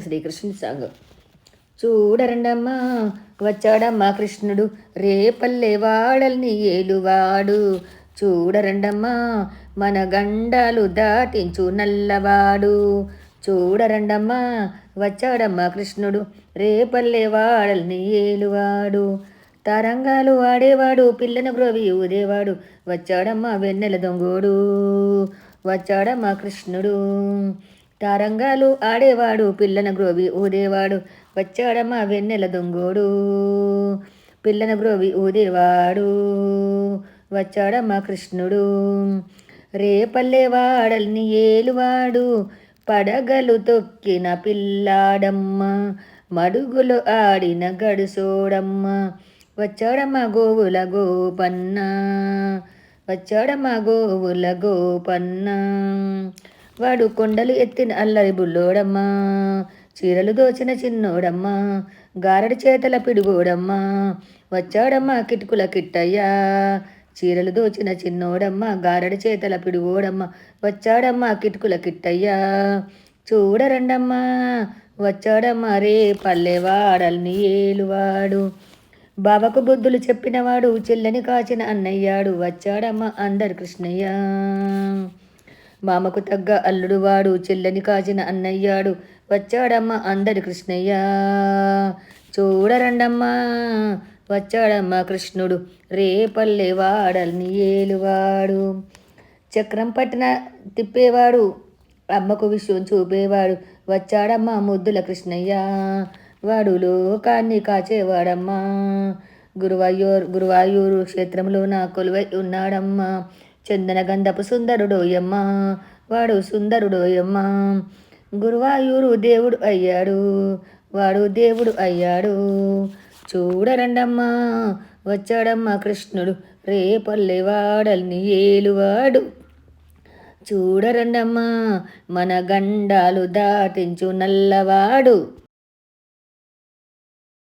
శ్రీకృష్ణుడి సాంగ్. చూడరండమ్మా వచ్చాడమ్మా కృష్ణుడు రేపల్లె వాడల్ని ఏలువాడు. చూడరండమ్మా మన గండాలు దాటించు నల్లవాడు. చూడరండమ్మా వచ్చాడమ్మా కృష్ణుడు రేపల్లె వాడల్ని ఏలువాడు. తరంగాలు ఆడేవాడు పిల్లన గ్రోవి ఊదేవాడు. వచ్చాడమ్మా వెన్నెల దొంగోడు వచ్చాడమ్మా కృష్ణుడు. తారంగాలు ఆడేవాడు పిల్లన గ్రోవి ఊదేవాడు వచ్చాడమ్మా వెన్నెల దొంగోడు. పిల్లన గ్రోవి ఊదేవాడు వచ్చాడమ్మ కృష్ణుడు. రేపల్లెవాడల్ని ఏలువాడు పడగలు తొక్కిన పిల్లాడమ్మ మడుగులు ఆడిన గడుసోడమ్మ వచ్చాడమ్మా గోవుల గోపన్న వచ్చాడమ్మా గోవుల గోపన్న. వాడు కొండలు ఎత్తిన అల్లరి బుల్లోడమ్మా. చీరలు దోచిన చిన్నోడమ్మా. గారడి చేతల పిడుగోడమ్మా. వచ్చాడమ్మా కిటుకుల కిట్టయ్యా. చీరలు దోచిన చిన్నోడమ్మా. గారడి చేతల పిడుగోడమ్మా. వచ్చాడమ్మా కిటుకుల కిట్టయ్యా. చూడరండమ్మా. వచ్చాడమ్మా రే పల్లెవాడల్ని ఏలువాడు. బావకు బుద్ధులు చెప్పినవాడు చెల్లని కాచిన అన్నయ్యాడు. వచ్చాడమ్మా అందరు కృష్ణయ్య. మామకు తగ్గ అల్లుడు వాడు చెల్లని కాచిన అన్నయ్యాడు. వచ్చాడమ్మా అందరి కృష్ణయ్య. చూడరండమ్మా వచ్చాడమ్మా కృష్ణుడు. రేపల్లె వాడల్ని ఏలువాడు. చక్రం పట్టిన తిప్పేవాడు అమ్మకు విషయం చూపేవాడు. వచ్చాడమ్మా ముద్దుల కృష్ణయ్య. వాడు లోకాన్ని కాచేవాడమ్మా. గురువాయూరు గురువాయూరు క్షేత్రంలో నా కొలువై ఉన్నాడమ్మా. చందన గంధపు సుందరుడోయమ్మ వాడు సుందరుడోయమ్మ. గురువాయూరు దేవుడు అయ్యాడు వాడు దేవుడు అయ్యాడు. చూడరండమ్మా వచ్చాడమ్మా కృష్ణుడు రేపల్లె వాడల్ని ఏలువాడు. చూడరండమ్మా మన గండాలు దాటించు నల్లవాడు.